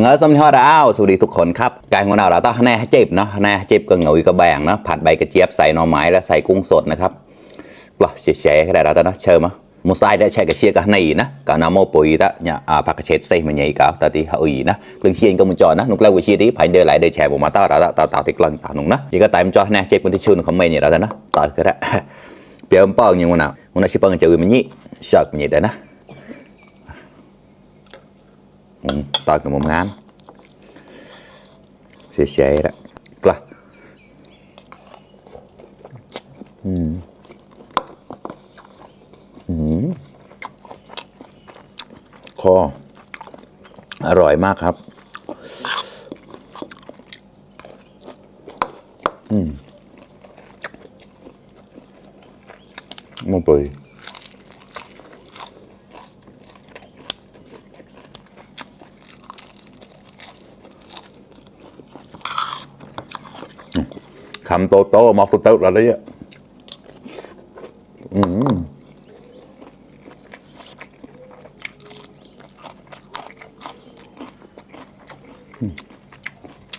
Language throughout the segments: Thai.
มึงเออสมชอดอ้าวสวัสดีทุกคนครับกายของเราเราต้องแน่เจ็บเนาะแน่เจ็บก็เหงาอีกระแบงเนาะผัดใบกระเจี๊ยบใส่หน่อไม้แล้วใส่กุ้งสดนะครับว้าเฉยๆก็ได้เราต้องเนเชิญมามูไซได้แช่กระเชียกันในนะกับนาโมปุยตะเนี่ยผักกระเช็ดใส่มันใหญ่กับตาตีเฮอีนะกลึงเชียนก็มึงจอนะนุกแล่าวิชีที่ผ่านเดือนหลายเดือนแชร์ผมมาต้าเราต้าต้าที่กลางต่าหนุ่งนะยี่ก็ตายมันจอแน่เจ็บมันที่ชื่นของเมย์เนี่ยเราต้าเนะต่อก็ได้เปียมป้องยังวันน่ะวันน่ะชิปองจะวิ่งมันยี่ชอบมันยี่ได้นะอืม ตอนกับมุมงานเสียใจละกล้าอืมอืมคออร่อยมากครับ một bì cắm tô tô mọc คำโตโต้มอกโตๆอะไรเยอะ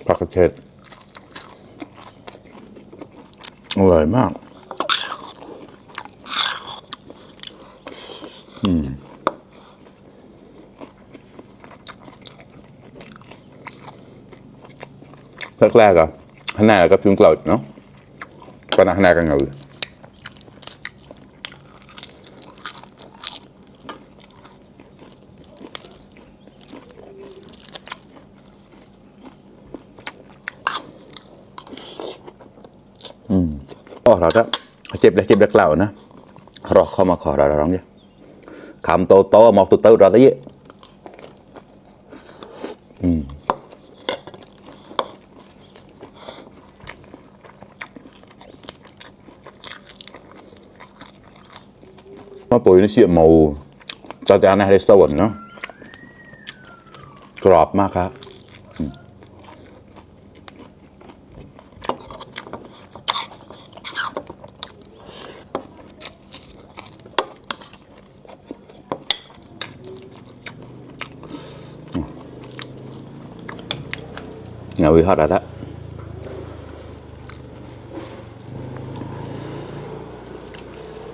ผักกระเฉดอร่อยมาก อืมแรกๆอะ ก็น่าข้างหน้ากันเงาอืมอ๋อเราจะเจ็บเลยเจ็บเล็กเล่านะรอเข้ามาขอเราเร้องเนี่ยคำโตโตๆมองตัวเต้าเราได้เยอะ มะปุ๋ยนี่เสียหมูจอจานในเรสวนเนาะกรอบมากครับเงาวิฮอดอะ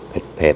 เผ็ดเผ็ด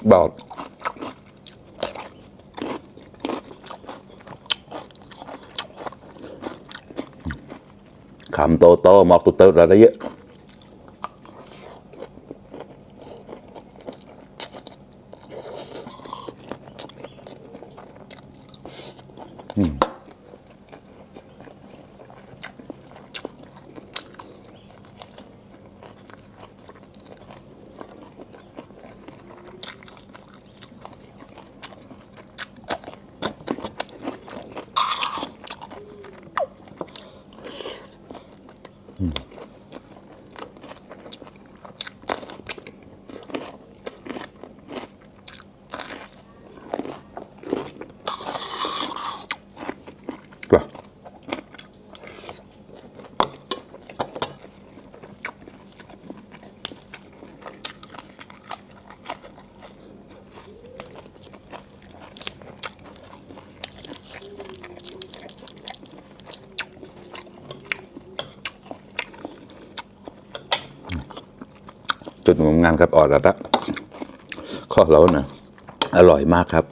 ดบเตอร์อะอืมกล้าแล้วกล้ามาครับเพื่อนๆบอกคำโตโตๆมอกตุเตอร์อะไรเยอะ กล้า จุดงานครับออดแล้วละข้อเราน่ะอร่อยมากครับ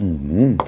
음.